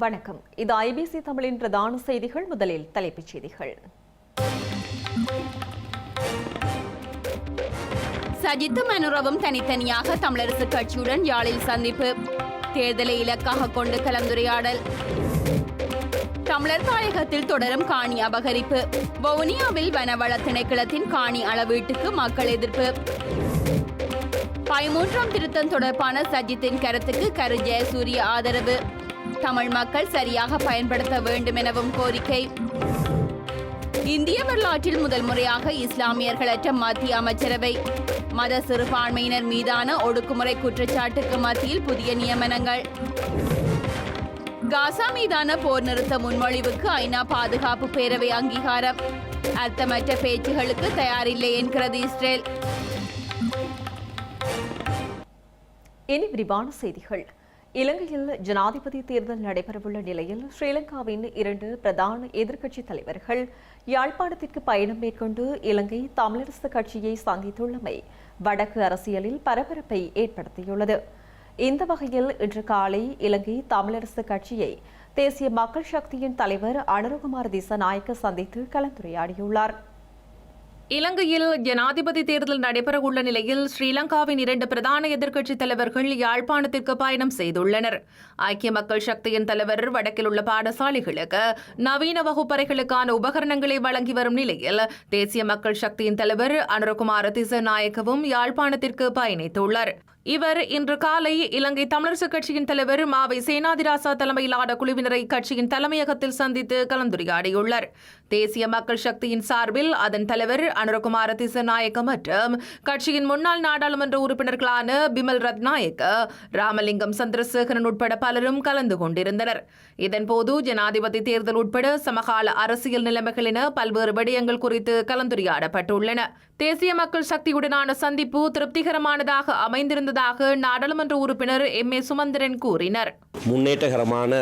வணக்கம். இது ஐபிசி தமிழின் பிரதான செய்திகள். முதலில் தலைப்புச் செய்திகள். சஜித்தும் அனுரவும் தனித்தனியாக தமிழரசு கட்சியுடன் யாழில் சந்திப்பு. தேர்தலை இலக்காக கொண்டு கலந்துரையாடல். தமிழர் தாயகத்தில் தொடரும் காணி அபகரிப்பு. வவுனியாவில் வனவள திணைக்களத்தின் காணி அளவீட்டுக்கு மக்கள் எதிர்ப்பு. பதிமூன்றாம் திருத்தம் தொடர்பான சஜித்தின் கருத்துக்கு கரு ஜெயசூரிய ஆதரவு. தமிழ் மக்கள் சரியாக பயன்படுத்த வேண்டும் எனவும் கோரிக்கை. இந்திய வரலாற்றில் முதல் முறையாக இஸ்லாமியர்களற்ற மத்திய அமைச்சரவை. மத சிறுபான்மையினர் மீதான ஒடுக்குமுறை குற்றச்சாட்டுக்கு மத்தியில் புதிய நியமனங்கள். காசா மீதான போர் நிறுத்த முன்மொழிவுக்கு ஐநா பாதுகாப்பு பேரவை அங்கீகாரம். அர்த்தமற்ற பேச்சுகளுக்கு தயாரில்லை என்கிறது இஸ்ரேல். இனி விரிவான செய்திகள். இலங்கையில் ஜனாதிபதி தேர்தல் நடைபெறவுள்ள நிலையில் ஸ்ரீலங்காவின் இரண்டு பிரதான எதிர்க்கட்சித் தலைவர்கள் யாழ்ப்பாணத்திற்கு பயணம் மேற்கொண்டு இலங்கை தமிழரசு கட்சியை சந்தித்துள்ளமை வடக்கு அரசியலில் பரபரப்பை ஏற்படுத்தியுள்ளது. இந்த வகையில் இன்று காலை இலங்கை தமிழரசு கட்சியை தேசிய மக்கள் சக்தியின் தலைவர் அனுரகுமார் திசநாயக்க சந்தித்து கலந்துரையாடியுள்ளார். இலங்கையில் ஜனாதிபதி தேர்தல் நடைபெறவுள்ள நிலையில் ஸ்ரீலங்காவின் இரண்டு பிரதான எதிர்க்கட்சித் தலைவர்கள் யாழ்ப்பாணத்திற்கு பயணம் செய்துள்ளனர். ஐக்கிய மக்கள் சக்தியின் தலைவர் வடக்கில் உள்ள பாடசாலைகளுக்கு நவீன வகுப்பறைகளுக்கான உபகரணங்களை வழங்கி வரும் நிலையில் தேசிய மக்கள் சக்தியின் தலைவர் அனுரகுமார திசநாயக்கவும் யாழ்ப்பாணத்திற்கு பயணித்துள்ளார். இவர் இன்று காலை இலங்கை தமிழரசு கட்சியின் தலைவர் மாவை சேனாதிராசா தலைமையிலான குழுவினரை கட்சியின் தலைமையகத்தில் சந்தித்து கலந்துரையாடியுள்ளார். தேசிய மக்கள் சக்தியின் சார்பில் அதன் தலைவர் அனுரகுமார திசநாயக்க மற்றும் கட்சியின் முன்னாள் நாடாளுமன்ற உறுப்பினர்களான பிமல் ரத்நாயக்க ராமலிங்கம் சந்திரசேகரன் உட்பட பலரும் கலந்து கொண்டிருந்தனர். இதன்போது ஜனாதிபதி தேர்தல் உட்பட சமகால அரசியல் நிலைமைகள் என பல்வேறு விடயங்கள் குறித்து கலந்துரையாடப்பட்டுள்ளன. தேசிய மக்கள் சக்தியுடனான சந்திப்பு திருப்திகரமானதாக அமைந்திருந்ததாக நாடாளுமன்ற உறுப்பினர் எம் ஏ சுமந்திரன் கூறினர். முன்னேற்றகரமான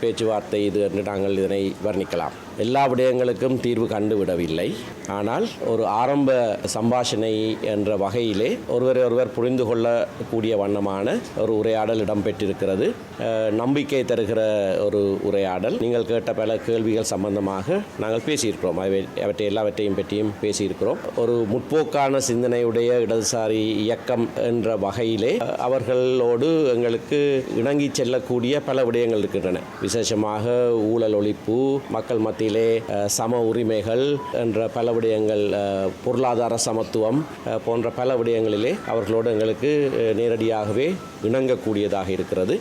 பேச்சுவார்த்தை இது என்று நாங்கள் இதனை வர்ணிக்கலாம். எல்லா விடயங்களுக்கும் தீர்வு கண்டுவிடவில்லை ஆனால் ஒரு ஆரம்ப சம்பாஷணை என்ற வகையிலே ஒருவரை ஒருவர் புரிந்து கொள்ளக்கூடிய வண்ணமான ஒரு உரையாடல் இடம்பெற்றிருக்கிறது. நம்பிக்கை தருகிற ஒரு உரையாடல். நீங்கள் கேட்ட பல கேள்விகள் சம்பந்தமாக நாங்கள் பேசியிருக்கிறோம். அவை அவற்றை எல்லாவற்றையும் பற்றியும் பேசியிருக்கிறோம். ஒரு முற்போக்கான சிந்தனையுடைய இடதுசாரி இயக்கம் என்ற வகையிலே அவர்களோடு எங்களுக்கு இணங்கி செல்லக்கூடிய பல விடயங்கள் இருக்கின்றன. விசேஷமாக ஊழல் ஒழிப்பு மக்கள் மத்தியிலே சம உரிமைகள் என்ற பல விடயங்கள் பொருளாதார சமத்துவம் போன்ற பல விடயங்களிலே அவர்களோடு எங்களுக்கு நேரடியாகவே இணங்கக்கூடியதாக இருக்கிறது.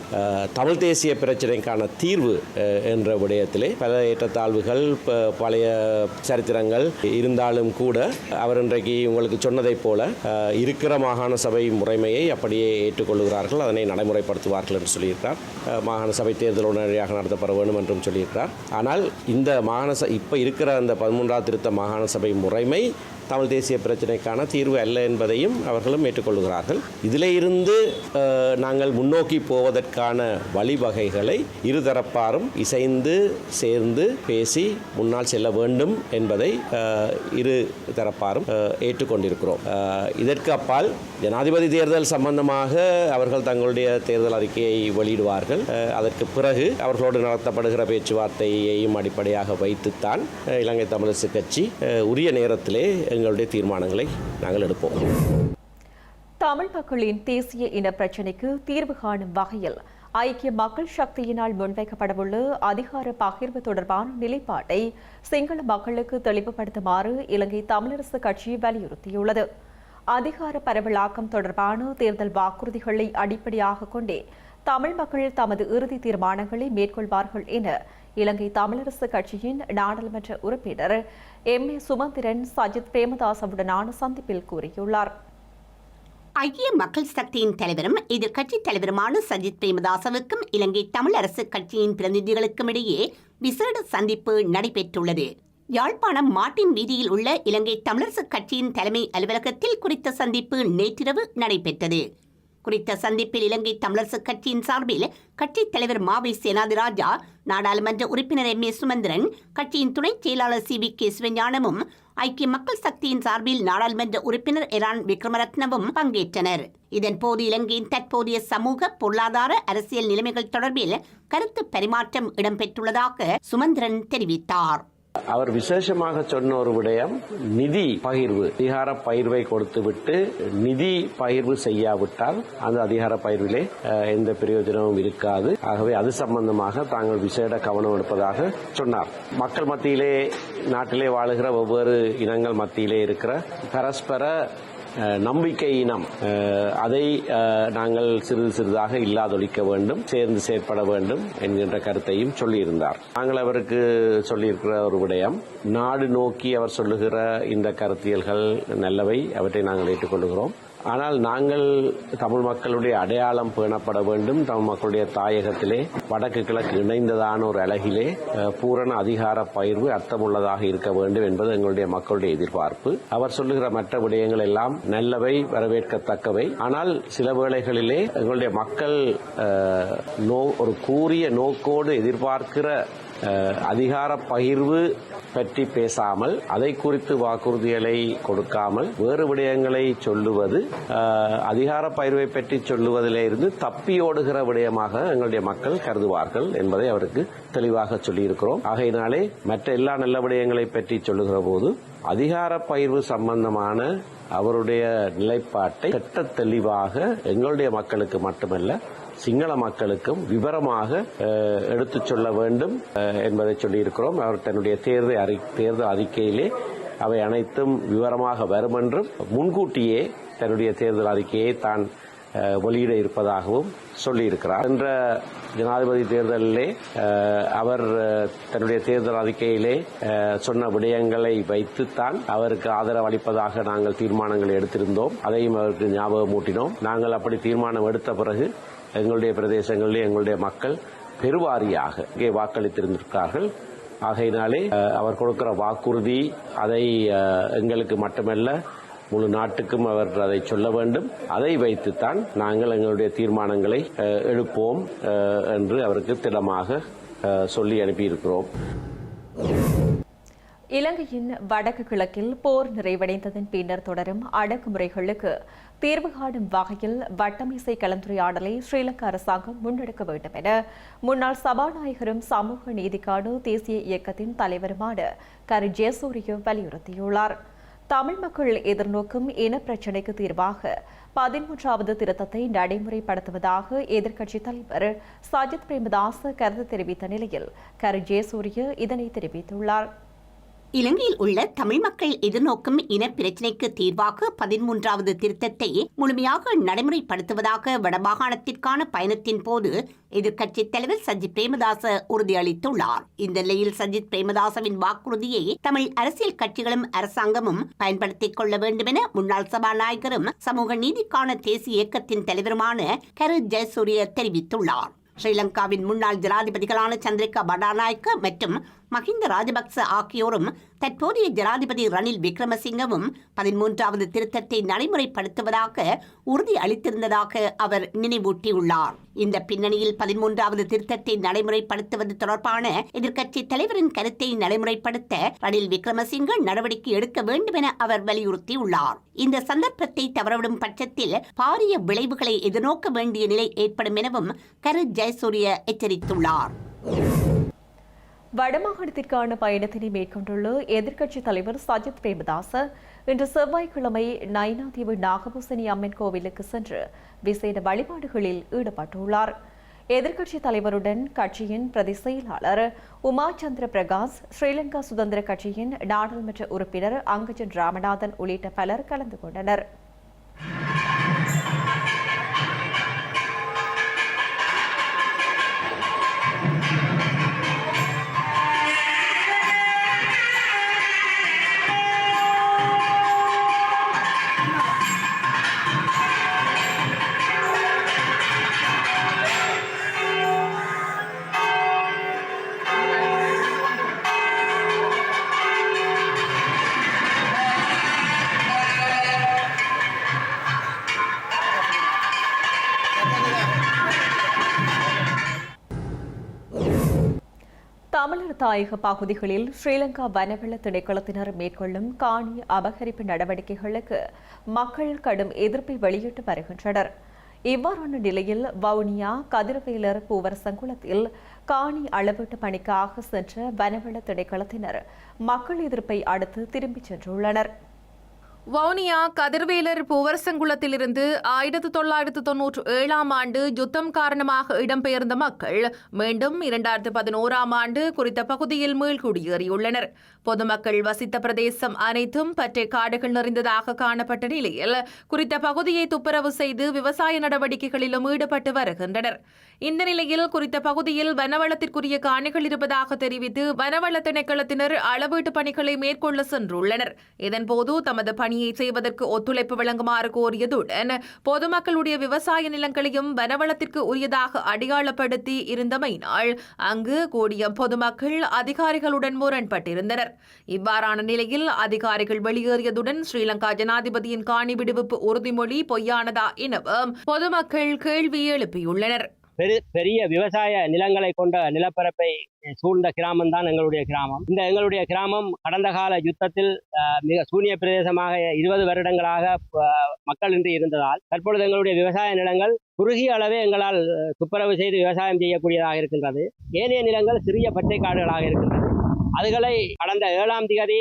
தமிழ் தேசிய பிரச்சனைக்கான தீர்வு என்ற விடயத்திலே பல ஏற்றத்தாழ்வுகள் பழைய சரித்திரங்கள் இருந்தாலும் கூட அவர் இன்றைக்கு உங்களுக்கு சொன்னதைப் போல இருக்கிற மாகாண சபை முறைமையை அப்படியே ஏற்றுக்கொள்கிறார்கள் அதனை நடைமுறைப்படுத்துவார்கள் என்று சொல்லியிருக்கிறார். மாகாண சபை தேர்தல் உடனடியாக நடத்தப்பட வேண்டும் என்றும் சொல்லியிருக்கிறார். ஆனால் இந்த மாகாண ச இப்போ இருக்கிற அந்த பதிமூன்றாவது திருத்த மாகாண சபை முறைமை தமிழ் தேசிய பிரச்சனைக்கான தீர்வு அல்ல என்பதையும் அவர்களும் ஏற்றுக்கொள்கிறார்கள். இதில் இருந்து நாங்கள் முன்னோக்கி போவதற்கான வழிவகைகளை இருதரப்பாரும் இசைந்து சேர்ந்து பேசி முன்னால் செல்ல வேண்டும் என்பதை இரு தரப்பாரும் ஏற்றுக்கொண்டிருக்கிறோம். இதற்கு அப்பால் ஜனாதிபதி தேர்தல் சம்பந்தமாக அவர்கள் தங்களுடைய தேர்தல் அறிக்கையை வெளியிடுவார்கள். அதற்கு பிறகு அவர்களோடு நடத்தப்படுகிற பேச்சுவார்த்தையையும் அடிப்படையாக வைத்துத்தான் இலங்கை தமிழரசு கட்சி உரிய நேரத்திலே எங்களுடைய தீர்மானங்களை நாங்கள் எடுப்போம். தமிழ் மக்களின் தேசிய இன பிரச்சினைக்கு தீர்வு காணும் வகையில் ஐக்கிய மக்கள் சக்தியினால் முன்வைக்கப்படவுள்ள அதிகார பகிர்வு தொடர்பான நிலைப்பாட்டை சிங்கள மக்களுக்கு தெளிவுபடுத்துமாறு இலங்கை தமிழரசு கட்சி வலியுறுத்தியுள்ளது. அதிகார பரவலாக்கம் தொடர்பான தேர்தல் வாக்குறுதிகளை அடிப்படையாக கொண்டே தமிழ் மக்கள் தமது இறுதி தீர்மானங்களை மேற்கொள்வார்கள் என இலங்கை தமிழரசு கட்சியின் நாடாளுமன்ற உறுப்பினர் எம். ஏ. சுமந்திரன் சஜித் பிரேமதாசவுடனான சந்திப்பில் கூறியுள்ளார். ஐக்கிய மக்கள் சக்தியின் தலைவரும் எதிர்க்கட்சித் தலைவருமான சஜித் பிரேமதாசவுக்கும் இலங்கை தமிழரசு கட்சியின் பிரதிநிதிகளுக்கும் இடையே விசேட சந்திப்பு நடைபெற்றுள்ளது. யாழ்ப்பாணம் மாட்டின் வீதியில் உள்ள இலங்கை தமிழரசு கட்சியின் தலைமை அலுவலகத்தில் குறித்த சந்திப்பு நேற்றிரவு நடைபெற்றது. குறித்த சந்திப்பில் இலங்கை தமிழரசு கட்சியின் சார்பில் கட்சித் தலைவர் மாவை சேனாதிராஜா நாடாளுமன்ற உறுப்பினர் எம் ஏ சுமந்திரன் கட்சியின் துணைச் செயலாளர் சி வி கே சிவஞானமும் ஐக்கிய மக்கள் சக்தியின் சார்பில் நாடாளுமன்ற உறுப்பினர் எரான் விக்ரமரத்னவும் பங்கேற்றனர். இதன்போது இலங்கையின் தற்போதைய சமூக பொருளாதார அரசியல் நிலைமைகள் தொடர்பில் கருத்து பரிமாற்றம் இடம்பெற்றுள்ளதாக சுமந்திரன் தெரிவித்தார். அவர் விசேஷமாக சொன்ன ஒரு விடயம் நிதி பகிர்வு. அதிகார பகிர்வை கொடுத்துவிட்டு நிதி பகிர்வு செய்யாவிட்டால் அந்த அதிகார பகிர்விலே எந்த பிரயோஜனமும் இருக்காது. ஆகவே அது சம்பந்தமாக தாங்கள் விசேட கவனம் எடுப்பதாக சொன்னார். மக்கள் மத்தியிலே நாட்டிலே வாழுகிற ஒவ்வொரு இனங்கள் மத்தியிலே இருக்கிற பரஸ்பர நம்பிக்கை இனம். அதை நாங்கள் சிறிது சிறிதாக இல்லாதொழிக்க வேண்டும் சேர்ந்து செயற்பட வேண்டும் என்கின்ற கருத்தையும் சொல்லியிருந்தார். நாங்கள் அவருக்கு சொல்லியிருக்கிற ஒரு விடயம் நாடு நோக்கி அவர் சொல்லுகிற இந்த கருத்தியல்கள் நல்லவை அவற்றை நாங்கள் ஏற்றுக்கொள்கிறோம் ஆனால் நாங்கள் தமிழ் மக்களுடைய அடையாளம் பேணப்பட வேண்டும். தமிழ் மக்களுடைய தாயகத்திலே வடக்கு கிழக்கு இணைந்ததான ஒரு அழகிலே பூரண அதிகார பயிர்வு அர்த்தமுள்ளதாக இருக்க வேண்டும் என்பது எங்களுடைய மக்களுடைய எதிர்பார்ப்பு. அவர் சொல்லுகிற மற்ற விடயங்கள் எல்லாம் நல்லவை வரவேற்கத்தக்கவை. ஆனால் சில வேளைகளிலே எங்களுடைய மக்கள் நோ ஒரு கூறிய நோக்கோடு எதிர்பார்க்கிற அதிகார பகிர்வு பற்றி பேசாமல் அதை குறித்து வாக்குறுதிகளை கொடுக்காமல் வேறு விடயங்களை சொல்லுவது அதிகார பகிர்வை பற்றி சொல்லுவதிலே இருந்து தப்பியோடுகிற விடயமாக எங்களுடைய மக்கள் கருதுவார்கள் என்பதை அவருக்கு தெளிவாக சொல்லியிருக்கிறோம். ஆகையினாலே மற்ற எல்லா நல்ல விடயங்களை பற்றி சொல்லுகிற போது அதிகார பகிர்வு சம்பந்தமான அவருடைய நிலைப்பாட்டை திட்ட தெளிவாக எங்களுடைய மக்களுக்கு மட்டுமல்ல சிங்கள மக்களுக்கும் விவரமாக எடுத்துச் சொல்ல வேண்டும் என்பதை சொல்லியிருக்கிறோம். அவர் தன்னுடைய தேர்தல் அறி தேர்தல் அறிக்கையிலே அவை அனைத்தும் விவரமாக வரும் என்றும் முன்கூட்டியே தன்னுடைய தேர்தல் அறிக்கையை தான் வெளியிட இருப்பதாகவும் சொல்லியிருக்கிறார். என்ற ஜனாதிபதி தேர்தலிலே அவர் தன்னுடைய தேர்தல் அறிக்கையிலே சொன்ன விடயங்களை வைத்துத்தான் அவருக்கு ஆதரவு அளிப்பதாக நாங்கள் தீர்மானங்களை எடுத்திருந்தோம். அதையும் அவருக்கு ஞாபகமூட்டினோம் நாங்கள் அப்படி தீர்மானம் எடுத்த பிறகு எங்களுடைய பிரதேசங்களிலே எங்களுடைய மக்கள் பெருவாரியாக இங்கே வாக்களித்திருந்திருக்கிறார்கள். ஆகையினாலே அவர் கொடுக்கிற வாக்குறுதி அதை எங்களுக்கு மட்டுமல்ல முழு நாட்டுக்கும் அவர் அதை சொல்ல வேண்டும். அதை வைத்துத்தான் நாங்கள் எங்களுடைய தீர்மானங்களை எடுப்போம் என்று அவருக்கு திடமாக அஹ், சொல்லி அனுப்பியிருக்கிறோம். இலங்கையின் வடக்கு கிழக்கில் போர் நிறைவடைந்ததன் பின்னர் தொடரும் அடக்குமுறைகளுக்கு தீர்வு காணும் வகையில் வட்டமிசை கலந்துரையாடலை ஸ்ரீலங்கா அரசாங்கம் முன்னெடுக்க வேண்டும் என முன்னாள் சபாநாயகரும் சமூக நீதிக்கான தேசிய இயக்கத்தின் தலைவருமான கரு ஜெயசூரிய வலியுறுத்தியுள்ளாா் தமிழ் மக்கள் எதிர்நோக்கும் இன பிரச்சினைக்கு தீர்வாக பதிமூன்றாவது திருத்தத்தை நடைமுறைப்படுத்துவதாக எதிர்க்கட்சித் தலைவர் சஜித் பிரேமதாஸ் கருத்து தெரிவித்த நிலையில் கரு ஜெயசூரிய இதனை தெரிவித்துள்ளார். இலங்கையில் உள்ள தமிழ் மக்கள் எதிர்நோக்கும் இன பிரச்சினைக்கு தீர்வாக பதிமூன்றாவது திருத்தத்தை முழுமையாக நடைமுறைப்படுத்துவதாக வடமாகாணத்திற்கான பயணத்தின் போது எதிர்க்கட்சித் தலைவர் சஜித் பிரேமதாச உறுதியளித்துள்ளார். இந்த நிலையில் சஜித் பிரேமதாசவின் வாக்குறுதியை தமிழ் அரசியல் கட்சிகளும் அரசாங்கமும் பயன்படுத்திக் கொள்ள வேண்டும் என முன்னாள் சபாநாயகரும் சமூக நீதிக்கான தேசிய இயக்கத்தின் தலைவருமான கரு ஜெயசூரிய தெரிவித்துள்ளார். ஸ்ரீலங்காவின் முன்னாள் ஜனாதிபதிகளான சந்திரிகா பண்டாநாயக்க மற்றும் மஹிந்த ராஜபக்ச ஆகியோரும் தற்போதைய ஜனாதிபதி ரணில் விக்ரமசிங்கவும் பதிமூன்றாவது திருத்தத்தை நடைமுறைப்படுத்துவதாக உறுதி அளித்திருந்ததாக அவர் நினைவூட்டியுள்ளார். இந்த பின்னணியில் பதிமூன்றாவது திருத்தத்தை நடைமுறைப்படுத்துவது தொடர்பான எதிர்க்கட்சி தலைவரின் கருத்தை நடைமுறைப்படுத்த ரணில் விக்ரமசிங்க நடவடிக்கை எடுக்க வேண்டும் என அவர் வலியுறுத்தியுள்ளார். இந்த சந்தர்ப்பத்தை தவறவிடும் பட்சத்தில் பாரிய விளைவுகளை எதிர்நோக்க வேண்டிய நிலை ஏற்படும் எனவும் கரு ஜெயசூரிய எச்சரித்துள்ளார். வடமாகாணத்திற்கான பயணத்தினை மேற்கொண்டுள்ள எதிர்க்கட்சித் தலைவர் சஜித் பிரேமதாச இன்று செவ்வாய்க்கிழமை நயனாதீவு நாகபூசணி அம்மன் கோவிலுக்கு சென்று விசேட வழிபாடுகளில் ஈடுபட்டுள்ளார். எதிர்க்கட்சித் தலைவருடன் கட்சியின் பிரதி செயலாளர் உமா சந்திர பிரகாஷ் ஸ்ரீலங்கா சுதந்திர கட்சியின் நாடாளுமன்ற உறுப்பினர் அங்கஜன் ராமநாதன் உள்ளிட்ட பலர் கலந்து கொண்டனர். தாயக பகுதிகளில் ஸ்ரீலங்கா வனவள திணைக்களத்தினர் மேற்கொள்ளும் காணி அபகரிப்பு நடவடிக்கைகளுக்கு மக்கள் கடும் எதிர்ப்பை வெளியிட்டு வருகின்றனர். இவ்வாறான நிலையில் வவுனியா கதிரவேலர் பூவர் சங்குளத்தில் காணி அளவீட்டு பணிக்காக சென்ற வனவள திணைக்களத்தினர் மக்கள் எதிர்ப்பை அடுத்து திரும்பிச் சென்றுள்ளனர். வவுனியா கதிர்வேலர் பூவரசங்குளத்திலிருந்து ஆயிரத்து தொள்ளாயிரத்து தொன்னூற்று ஏழாம் ஆண்டு யுத்தம் காரணமாக இடம்பெயர்ந்த மக்கள் மீண்டும் இரண்டாயிரத்து பதினோராம் ஆண்டு குறித்த பகுதியில் மீள்குடியேறியுள்ளனர். பொதுமக்கள் வசித்த பிரதேசம் அனைத்தும் பற்றை காடுகள் நிறைந்ததாக காணப்பட்ட நிலையில் குறித்த பகுதியை துப்புரவு செய்து விவசாய நடவடிக்கைகளிலும் ஈடுபட்டு வருகின்றனர். இந்த நிலையில் குறித்த பகுதியில் வனவளத்திற்குரிய காணிகள் இருப்பதாக தெரிவித்து வனவள திணைக்களத்தினர் அளவீட்டு பணிகளை மேற்கொள்ள சென்றுள்ளனர். இதன்போது தமது பணி பணியை செய்வதற்கு ஒத்துழைப்பு வழங்குமாறு கோரியதுடன் பொதுமக்களுடைய விவசாய நிலங்களையும் வனவளத்திற்கு உரியதாக அடையாளப்படுத்தி இருந்தமையினால் அங்கு கூடிய பொதுமக்கள் அதிகாரிகளுடன் முரண்பட்டிருந்தனர். இவ்வாறான நிலையில் அதிகாரிகள் வெளியேறியதுடன் ஸ்ரீலங்கா ஜனாதிபதியின் காணி விடுவிப்பு உறுதிமொழி பொய்யானதா எனவும் பொதுமக்கள் கேள்வி எழுப்பியுள்ளனர். பெரு பெரிய விவசாய நிலங்களை கொண்ட நிலப்பரப்பை சூழ்ந்த கிராமம் தான் எங்களுடைய கிராமம். இந்த எங்களுடைய கிராமம் கடந்த கால யுத்தத்தில் மிக சூனிய பிரதேசமாக இருபது வருடங்களாக மக்கள் இன்றி இருந்ததால் தற்பொழுது எங்களுடைய விவசாய நிலங்கள் குறுகிய அளவே எங்களால் துப்புரவு செய்து விவசாயம் செய்யக்கூடியதாக இருக்கின்றது. ஏனைய நிலங்கள் சிறிய பச்சை காடுகளாக இருக்கின்றது. அதுகளை கடந்த ஏழாம் திகதி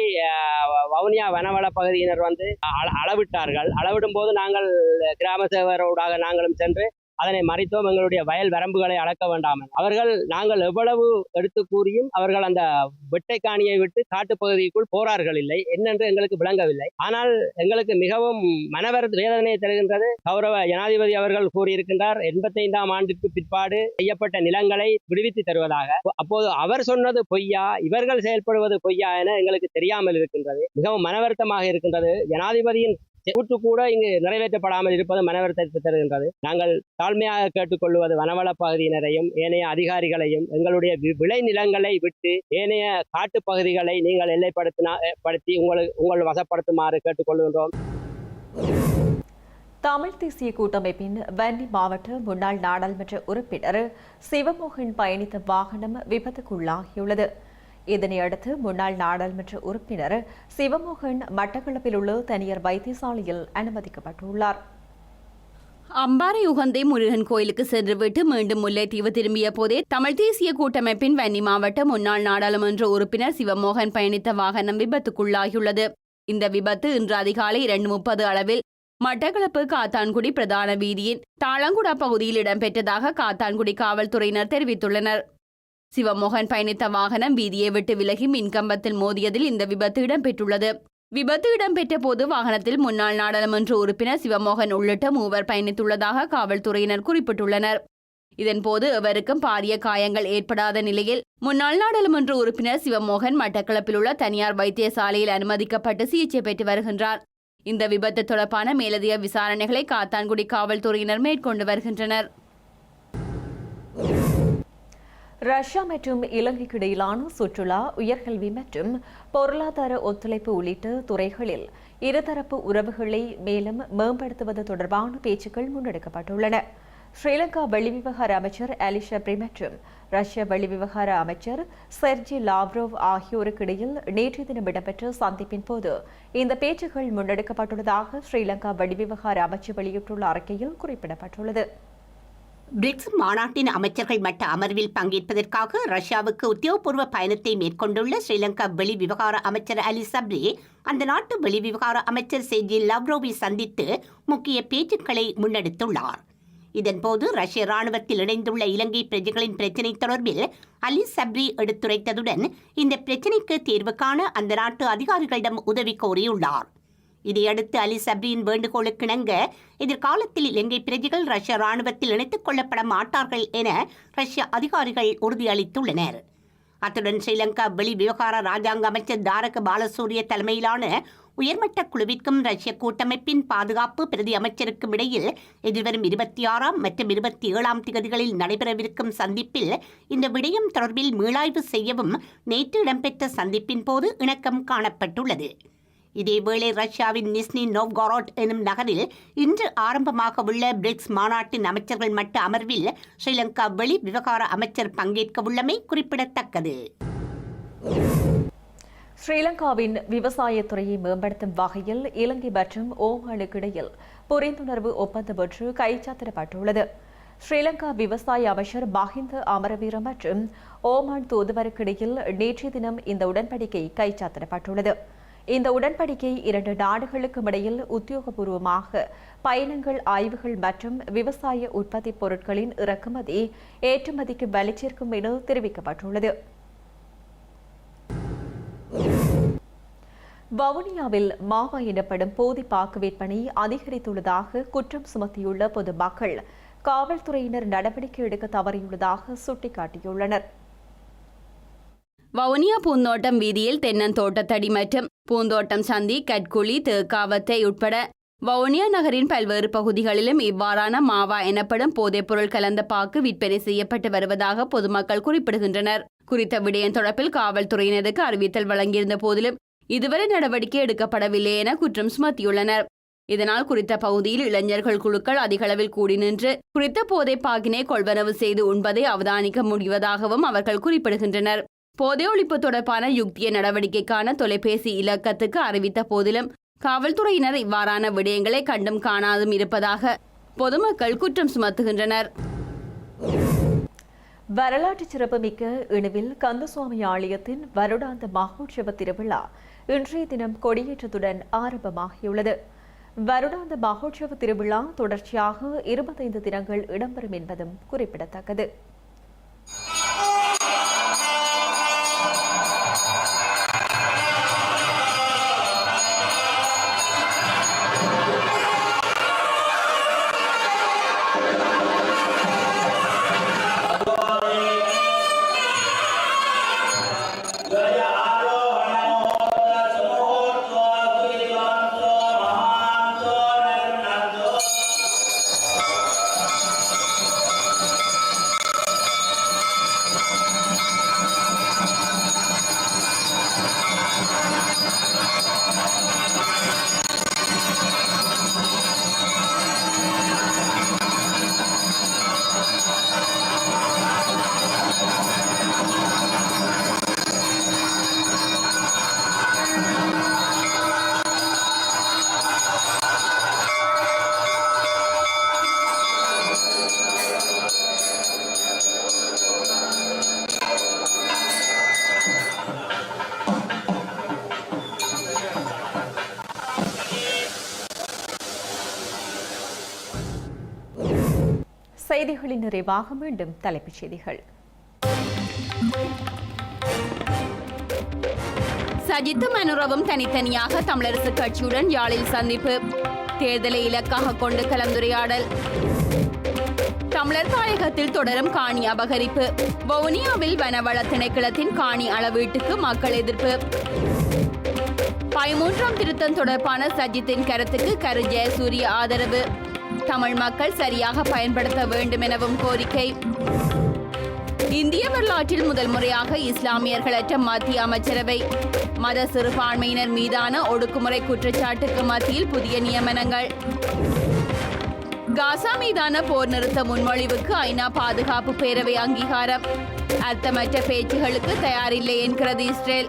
வவுனியா வனவள பகுதியினர் வந்து அள- அளவிட்டார்கள். அளவிடும் போது நாங்கள் கிராம சேவரோடாக நாங்களும் சென்று அதனை மறைத்தோம். எங்களுடைய வயல் வரம்புகளை அளக்க வேண்டாம். அவர்கள் நாங்கள் எவ்வளவு எடுத்து கூறியும் அவர்கள் அந்த வெட்டை காணியை விட்டு காட்டுப்பகுதிக்குள் போறார்கள் இல்லை. என்னென்று எங்களுக்கு விளங்கவில்லை. ஆனால் எங்களுக்கு மிகவும் மனவர் வேதனையை தருகின்றது. கௌரவ ஜனாதிபதி அவர்கள் கூறியிருக்கின்றார் எண்பத்தைந்தாம் ஆண்டுக்கு பிற்பாடு செய்யப்பட்ட நிலங்களை விடுவித்து தருவதாக. அப்போது அவர் சொன்னது பொய்யா? இவர்கள் செயல்படுவது பொய்யா? என எங்களுக்கு தெரியாமல் இருக்கின்றது. மிகவும் மனவருத்தமாக இருக்கின்றது. ஜனாதிபதியின் கூட்டு கூட இங்கு நிறைவேற்றப்படாமல் இருப்பது மனவருத்தத்தை தருகின்றது. நாங்கள் தாழ்மையாக கேட்டுக்கொள்வது வனவள பகுதியினரையும் ஏனைய அதிகாரிகளையும் எங்களுடைய வி- விளை நிலங்களை விட்டு ஏனைய காட்டுப் பகுதிகளை நீங்கள் எல்லைப்படுத்தினா படுத்தி உங்களுக்கு உங்கள் வசப்படுத்துமாறு கேட்டுக்கொள்கின்றோம். தமிழ் தேசிய கூட்டமைப்பின் வன்னி மாவட்ட முன்னாள் நாடாளுமன்ற உறுப்பினர் சிவமோகன் பயணித்த வாகனம் விபத்துக்குள்ளாகியுள்ளது. இதனையடுத்து முன்னாள் நாடாளுமன்ற உறுப்பினர் சிவமோகன் மட்டக்களப்பில் உள்ள தனியார் வைத்தியசாலையில் அனுமதிக்கப்பட்டுள்ளார். அம்பாறை உகந்தை முருகன் கோயிலுக்கு சென்றுவிட்டு மீண்டும் முல்லைத்தீவு திரும்பிய போதே தமிழ் தேசிய கூட்டமைப்பின் வன்னி மாவட்ட முன்னாள் நாடாளுமன்ற உறுப்பினர் சிவமோகன் பயணித்த வாகனம் விபத்துக்குள்ளாகியுள்ளது. இந்த விபத்து இன்று அதிகாலை இரண்டு முப்பது அளவில் மட்டக்களப்பு காத்தான்குடி பிரதான வீதியின் தாளங்குடா பகுதியில் இடம்பெற்றதாக காத்தான்குடி காவல்துறையினர் தெரிவித்துள்ளனர். சிவமோகன் பயணித்த வாகனம் வீதியை விட்டு விலகி மின்கம்பத்தில் மோதியதில் இந்த விபத்து இடம்பெற்றுள்ளது. விபத்து இடம்பெற்ற போது வாகனத்தில் முன்னாள் நாடாளுமன்ற உறுப்பினர் சிவமோகன் உள்ளிட்ட மூவர் பயணித்துள்ளதாக காவல்துறையினர் குறிப்பிட்டுள்ளனர். இதன்போது எவருக்கும் பாரிய காயங்கள் ஏற்படாத நிலையில் முன்னாள் நாடாளுமன்ற உறுப்பினர் சிவமோகன் மட்டக்களப்பில் உள்ள தனியார் வைத்தியசாலையில் அனுமதிக்கப்பட்டு சிகிச்சை பெற்று வருகின்றார். இந்த விபத்து தொடர்பான மேலதிக விசாரணைகளை காத்தான்குடி காவல்துறையினர் மேற்கொண்டு வருகின்றனர். ரஷ்யா மற்றும் இலங்கைக்கு இடையிலான சுற்றுலா உயர்கல்வி மற்றும் பொருளாதார ஒத்துழைப்பு உள்ளிட்ட துறைகளில் இருதரப்பு உறவுகளை மேலும் மேம்படுத்துவது தொடர்பான பேச்சுக்கள் முன்னெடுக்கப்பட்டுள்ளன. ஸ்ரீலங்கா வெளிவிவகார அமைச்சர் அலிஷா பிரி மற்றும் ரஷ்ய வெளிவிவகார அமைச்சர் செர்ஜி லாவ்ரோவ் ஆகியோருக்கு இடையில் நேற்றைய தினம் இடம்பெற்ற சந்திப்பின் போது இந்த பேச்சுக்கள் முன்னெடுக்கப்பட்டுள்ளதாக ஸ்ரீலங்கா வெளிவிவகார அமைச்சு வெளியிட்டுள்ள அறிக்கையில் குறிப்பிடப்பட்டுள்ளது. பிரிக்ஸ் மாநாட்டின் அமைச்சர்கள் மட்ட அமர்வில் பங்கேற்பதற்காக ரஷ்யாவுக்கு உத்தியோகபூர்வ பயணத்தை மேற்கொண்டுள்ள ஸ்ரீலங்கா வெளிவிவகார அமைச்சர் அலி சப்ரி அந்த நாட்டு வெளிவிவகார அமைச்சர் செஜி லவ்ரோவை சந்தித்து முக்கிய பேச்சுக்களை முன்னெடுத்துள்ளார். இதன்போது ரஷ்ய ராணுவத்தில் இணைந்துள்ள இலங்கை பிரஜைகளின் பிரச்சினை தொடர்பில் அலி சப்ரி எடுத்துரைத்ததுடன் இந்த பிரச்சினைக்கு தீர்வு காண அந்த நாட்டு அதிகாரிகளிடம் உதவி கோரியுள்ளார். இதையடுத்து அலி சப்ரியின் வேண்டுகோளுக்கிணங்க எதிர்காலத்தில் இலங்கை பிரஜைகள் ரஷ்ய ராணுவத்தில் இணைத்துக் கொள்ளப்பட மாட்டார்கள் என ரஷ்ய அதிகாரிகள் உறுதியளித்துள்ளனர். அத்துடன் ஸ்ரீலங்கா வெளி விவகார ராஜாங்க அமைச்சர் தாரக பாலசூரிய தலைமையிலான உயர்மட்ட குழுவிற்கும் ரஷ்ய கூட்டமைப்பின் பாதுகாப்பு பிரதி அமைச்சருக்கும் இடையில் எதிர்வரும் இருபத்தி ஆறாம் மற்றும் இருபத்தி ஏழாம் திகதிகளில் நடைபெறவிருக்கும் சந்திப்பில் இந்த விடயம் தொடர்பில் மீளாய்வு செய்யவும் நேற்று இடம்பெற்ற சந்திப்பின் போது இணக்கம் காணப்பட்டுள்ளது. இதேவேளை ரஷ்யாவின் நிஸ்னி நோவ்கோரோட் எனும் நகரில் இன்று ஆரம்பமாக உள்ள பிரிக்ஸ் மாநாட்டின் அமைச்சர்கள் மட்ட அமர்வில் ஸ்ரீலங்கா வெளி விவகார அமைச்சர் பங்கேற்க உள்ளமை குறிப்பிடத்தக்கது. ஸ்ரீலங்காவின் விவசாயத்துறையை மேம்படுத்தும் வகையில் இலங்கை மற்றும் ஓமானுக்கு இடையில் புரிந்துணர்வு ஒப்பந்தம் ஒன்று கைச்சாத்திடப்பட்டுள்ளது. ஸ்ரீலங்கா விவசாய அமைச்சர் மஹிந்த அமரவீர மற்றும் ஓமான் தூதுவருக்கிடையில் நேற்றைய தினம் இந்த உடன்படிக்கை கைச்சாத்திடப்பட்டுள்ளது. இந்த உடன்படிக்கை இரண்டு நாடுகளுக்கும் இடையில் உத்தியோகபூர்வமாக பயணங்கள் ஆய்வுகள் மற்றும் விவசாய உற்பத்தி பொருட்களின் இறக்குமதி ஏற்றுமதிக்கு வலிச்சிருக்கும் என தெரிவிக்கப்பட்டுள்ளது. வவுனியாவில் மாவா எனப்படும் போதி பாக்கு விற்பனை அதிகரித்துள்ளதாக குற்றம் சுமத்தியுள்ள பொதுமக்கள். காவல்துறையினர் நடவடிக்கை எடுக்க தவறியுள்ளதாக சுட்டிக்காட்டியுள்ளனர். வவுனியா பூந்தோட்டம் வீதியில் தென்னந்தோட்டத்தடி மற்றும் பூந்தோட்டம் சந்தி கட்குழி தேக்காவத்தை உட்பட வவுனியா நகரின் பல்வேறு பகுதிகளிலும் இவ்வாறான மாவா எனப்படும் போதைப்பொருள் கலந்த பாக்கு விற்பனை செய்யப்பட்டு வருவதாக பொதுமக்கள் குறிப்பிடுகின்றனர். குறித்த விடயம் தொடர்பில் காவல்துறையினருக்கு அறிவித்தல் வழங்கியிருந்த போதிலும் இதுவரை நடவடிக்கை எடுக்கப்படவில்லை என குற்றம் சுமத்தியுள்ளனர். இதனால் குறித்த பகுதியில் இளைஞர்கள் குழுக்கள் அதிகளவில் கூடி நின்று குறித்த போதை பாக்கினை கொள்வனவு செய்து உண்பதை அவதானிக்க முடிவதாகவும் அவர்கள் குறிப்பிடுகின்றனர். போதை ஒழிப்பு தொடர்பான யுக்திய நடவடிக்கைக்கான தொலைபேசி இலக்கத்துக்கு அறிவித்த போதிலும் காவல்துறையினர் இவ்வாறான விடயங்களை கண்டும் காணாதும் இருப்பதாக பொதுமக்கள் குற்றம் சுமத்துகின்றனர். வரலாற்று சிறப்புமிக்க இணுவில் கந்தசுவாமி ஆலயத்தின் வருடாந்த மகோற்சவ திருவிழா இன்றைய தினம் கொடியேற்றத்துடன் ஆரம்பமாகியுள்ளது. வருடாந்த மகோற்சவ திருவிழா தொடர்ச்சியாக இருபத்தைந்து தினங்கள் இடம்பெறும் என்பதும் குறிப்பிடத்தக்கது. நிறைவாக மீண்டும் தலைப்புச் செய்திகள். சஜித்தும் அனுரவும் தனித்தனியாக தமிழரசு கட்சியுடன் யாழில் சந்திப்பு. தேர்தலை இலக்காக கொண்டு கலந்துரையாடல். தமிழர் தாயகத்தில் தொடரும் காணி அபகரிப்பு. வவுனியாவில் வனவள திணைக்களத்தின் காணி அளவீட்டுக்கு மக்கள் எதிர்ப்பு. பதிமூன்றாம் திருத்தம் தொடர்பான சஜித்தின் கருத்துக்கு கரு ஜெயசூரிய ஆதரவு. தமிழ் மக்கள் சரியாக பயன்படுத்த வேண்டும் எனவும் கோரிக்கை. இந்திய வரலாற்றில் முதல் முறையாக இஸ்லாமியர்களற்ற மத்திய அமைச்சரவை. மத சிறுபான்மையினர் மீதான ஒடுக்குமுறை குற்றச்சாட்டுக்கு மத்தியில் புதிய நியமனங்கள். காசா மீதான போர் நிறுத்த முன்மொழிவுக்கு ஐநா பாதுகாப்பு பேரவை அங்கீகாரம். அர்த்தமற்ற பேச்சுகளுக்கு தயாரில்லை என்கிறது இஸ்ரேல்.